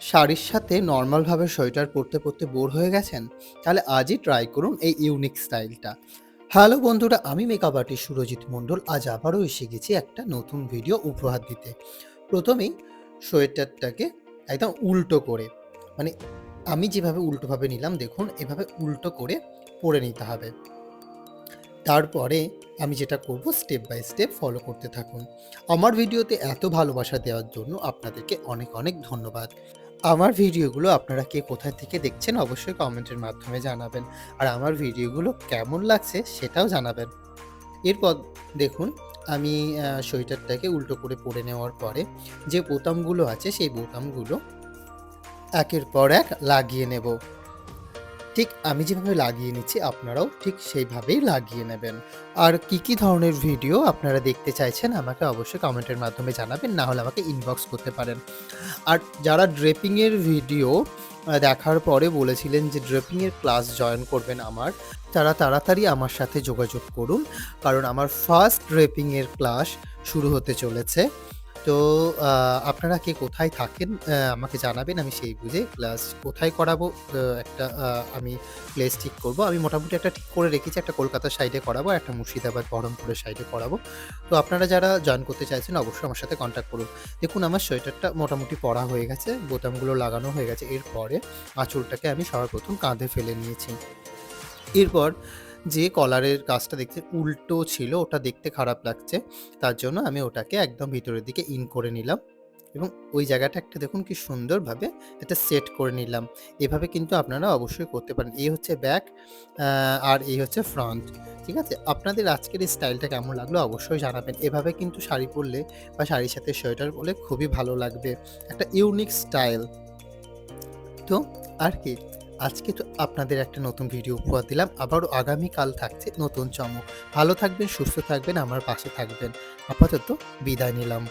শাড়ির সাথে নর্মালভাবে সোয়েটার পরতে পরতে বোর হয়ে গেছেন, তাহলে আজই ট্রাই করুন এই ইউনিক স্টাইলটা হ্যালো বন্ধুরা, আমি মেকআপ আর্টিস্ট সুরজিৎ মণ্ডল, আজ আবারও এসে গেছি একটা নতুন ভিডিও উপহার দিতে। প্রথমেই সোয়েটারটাকে একদম উল্টো করে মানে আমি যেভাবে উল্টোভাবে নিলাম, দেখুন, এভাবে উল্টো করে পরে নিতে হবে। তারপরে আমি যেটা করব স্টেপ বাই স্টেপ ফলো করতে থাকুন। আমার ভিডিওতে এত ভালোবাসা দেওয়ার জন্য আপনাদেরকে অনেক অনেক ধন্যবাদ। আমার ভিডিওগুলো আপনারা কে কোথায় থেকে দেখছেন অবশ্যই কমেন্টের মাধ্যমে জানাবেন। আর আমার ভিডিওগুলো কেমন লাগছে সেটাও জানাবেন। এরপর দেখুন, আমি সোয়েটারটাকে উল্টো করে পরে নেওয়ার পরে যে বোতামগুলো আছে সেই বোতামগুলো একের পর এক লাগিয়ে নেব। ঠিক আমি যেভাবে লাগিয়ে নিচ্ছি, আপনারাও ঠিক সেইভাবেই লাগিয়ে নেবেন। আর কি কি ধরনের ভিডিও আপনারা দেখতে চাইছেন, আমাকে অবশ্যই কমেন্টের মাধ্যমে জানাবেন, না হলে আমাকে ইনবক্স করতে পারেন। আর যারা ড্রেপিংয়ের ভিডিও দেখার পরে বলেছিলেন যে ড্রেপিংয়ের ক্লাস জয়েন করবেন আমার, তারা তাড়াতাড়ি আমার সাথে যোগাযোগ করুন। কারণ আমার ফার্স্ট ড্রেপিংয়ের ক্লাস শুরু হতে চলেছে। তো আপনারা কে কোথায় থাকেন আমাকে জানাবেন, আমি সেই বুঝে ক্লাস কোথায় করাবো একটা আমি প্লেস ঠিক করব। আমি মোটামুটি একটা ঠিক করে রেখেছি, একটা কলকাতার সাইডে করাবো, একটা মুর্শিদাবাদ, বহরমপুরের সাইডে করাবো। তো আপনারা যারা জয়েন করতে চাইছেন, অবশ্যই আমার সাথে কন্ট্যাক্ট করুন। দেখুন, আমার সোয়েটারটা মোটামুটি পরা হয়ে গেছে, বোতামগুলো লাগানো হয়ে গেছে। এরপরে আঁচলটাকে আমি সর্বপ্রথম কাঁধে ফেলে নিয়েছি। এরপর যে কলারের কাজটা দেখতে উল্টো ছিল, ওটা দেখতে খারাপ লাগছে। তার জন্য আমি ওটাকে একদম ভিতরের দিকে ইন করে নিলাম এবং ওই জায়গাটা একটা দেখুন কি সুন্দরভাবে এটা সেট করে নিলাম। এভাবে কিন্তু আপনারা অবশ্যই করতে পারেন। এই হচ্ছে ব্যাক আর এই হচ্ছে ফ্রন্ট, ঠিক আছে? আপনাদের আজকের এই স্টাইলটা কেমন লাগল অবশ্যই জানাবেন। এভাবে কিন্তু শাড়ি পরলে বা শাড়ির সাথে সোয়েটার পরলে খুবই ভালো লাগবে। একটা ইউনিক স্টাইল। তো আর কি আজকে তো আপনাদের একটা নতুন ভিডিও উপহার দিলাম। আবারও আগামীকাল থাকছে নতুন চমক। ভালো থাকবেন, সুস্থ থাকবেন, আমার পাশে থাকবেন। আপাতত বিদায় নিলাম।